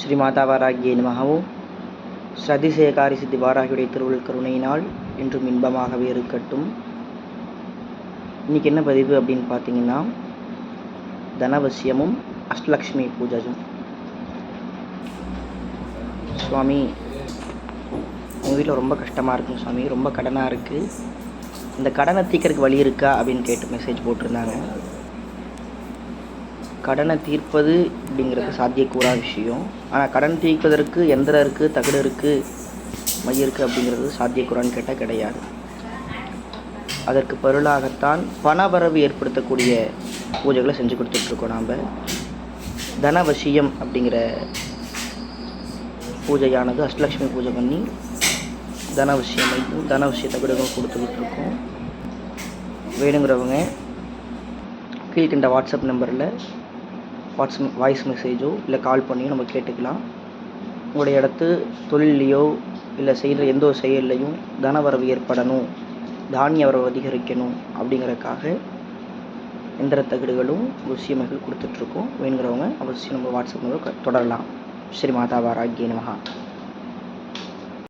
ஸ்ரீ மாதாவாராகிய நமகவும் ஸ்ரதிசேகாரி சித்தி வாராகியுடைய திருவுள் கருணையினால் என்றும் இன்பமாகவே இருக்கட்டும். இன்றைக்கி என்ன பதிவு அப்படின்னு பார்த்தீங்கன்னா தனவசியமும் அஷ்டலக்ஷ்மி பூஜையும் சுவாமி உங்கள் வீட்டில் ரொம்ப கஷ்டமாக இருக்குங்க சுவாமி ரொம்ப கடனாக இருக்குது இந்த கடனை தீக்கிறதுக்கு வழி இருக்கா அப்படின்னு கேட்டு மெசேஜ் போட்டிருந்தாங்க. கடனை தீர்ப்பது அப்படிங்கிறது சாத்தியக்கூறாத விஷயம். ஆனால் கடன் தீர்ப்பதற்கு எந்திரம் இருக்குது தகடு இருக்குது மை இருக்குது அப்படிங்கிறது சாத்தியக்கூறான்னு கேட்டால் கிடையாது. அதற்கு பொருளாகத்தான் பணவரவு ஏற்படுத்தக்கூடிய பூஜைகளை செஞ்சு கொடுத்துட்ருக்கோம் நாம். தனவசியம் அப்படிங்கிற பூஜையானது அஷ்டலக்ஷ்மி பூஜை பண்ணி தனவசியமையும் தனவசிய தகடுகளும் கொடுத்துக்கிட்டு இருக்கோம் வேணுங்கிறவங்க கீழ்கண்ட வாட்ஸ்அப் நம்பரில் வாட்ஸ்அப் வாய்ஸ் மெசேஜோ இல்லை கால் பண்ணியோ நம்ம கேட்டுக்கலாம். உங்களுடைய இடத்து தொழிலையோ இல்லை செய்கிற எந்த ஒரு செயல்லையும் தனவரவு ஏற்படணும் தானிய வரவு அதிகரிக்கணும் அப்படிங்கிறதுக்காக எந்திர தகடுகளும் விஷயமைகள் கொடுத்துட்ருக்கோம். வேணுங்கிறவங்க அவசியம் நம்ம வாட்ஸ்அப் மூலம் தொடரலாம். ஸ்ரீ மாதா வாராகிய நமகா